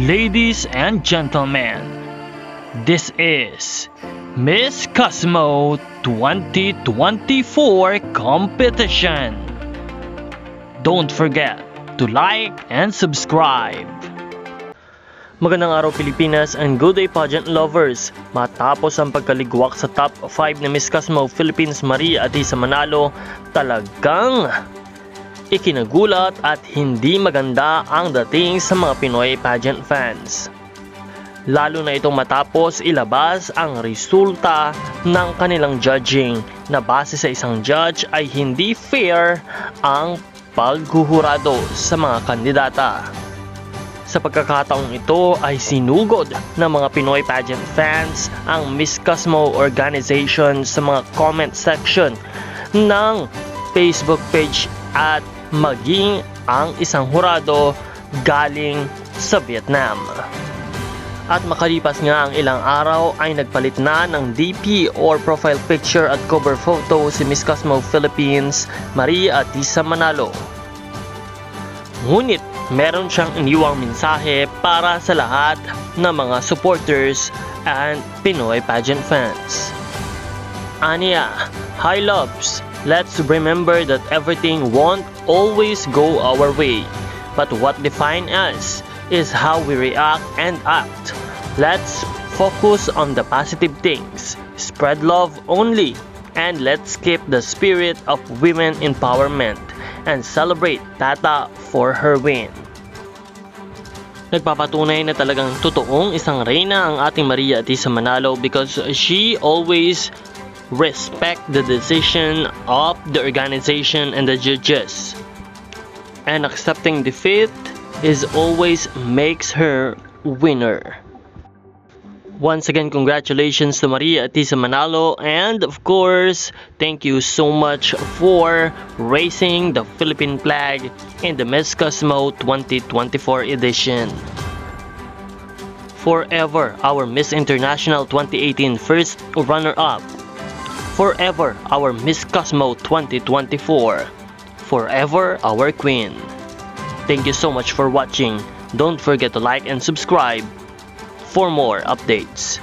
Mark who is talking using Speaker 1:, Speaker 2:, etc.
Speaker 1: Ladies and gentlemen, this is Miss Cosmo 2024 competition. Don't forget to like and subscribe. Magandang araw Pilipinas and good day pageant lovers. Matapos ang pagkaligwak sa top 5 na Miss Cosmo Philippines Maria Atisa Manalo, talagang ikinagulat at hindi maganda ang dating sa mga Pinoy pageant fans. Lalo na itong matapos ilabas ang resulta ng kanilang judging na base sa isang judge ay hindi fair ang paghuhurado sa mga kandidata. Sa pagkakataong ito ay sinugod ng mga Pinoy pageant fans ang Miss Cosmo organization sa mga comment section ng Facebook page at maging ang isang hurado galing sa Vietnam. At makalipas nga ang ilang araw ay nagpalit na ng DP or profile picture at cover photo si Miss Cosmo Philippines Maria Atisa Manalo. Ngunit meron siyang iniwang mensahe para sa lahat ng mga supporters and Pinoy pageant fans. Anya, hi loves, let's remember that everything won't always go our way. But what defines us is how we react and act. Let's focus on the positive things, spread love only, and let's keep the spirit of women empowerment and celebrate Tata for her win. Nagpapatunay na talagang totoong isang reyna ang ating Maria Atisa Manalo because she always respect the decision of the organization and the judges. And accepting defeat is always makes her winner. Once again, congratulations to Maria Atisa Manalo and of course, thank you so much for raising the Philippine flag in the Miss Cosmo 2024 edition. Forever, our Miss International 2018 first runner-up. Forever, our Miss Cosmo 2024. Forever, our Queen. Thank you so much for watching. Don't forget to like and subscribe for more updates.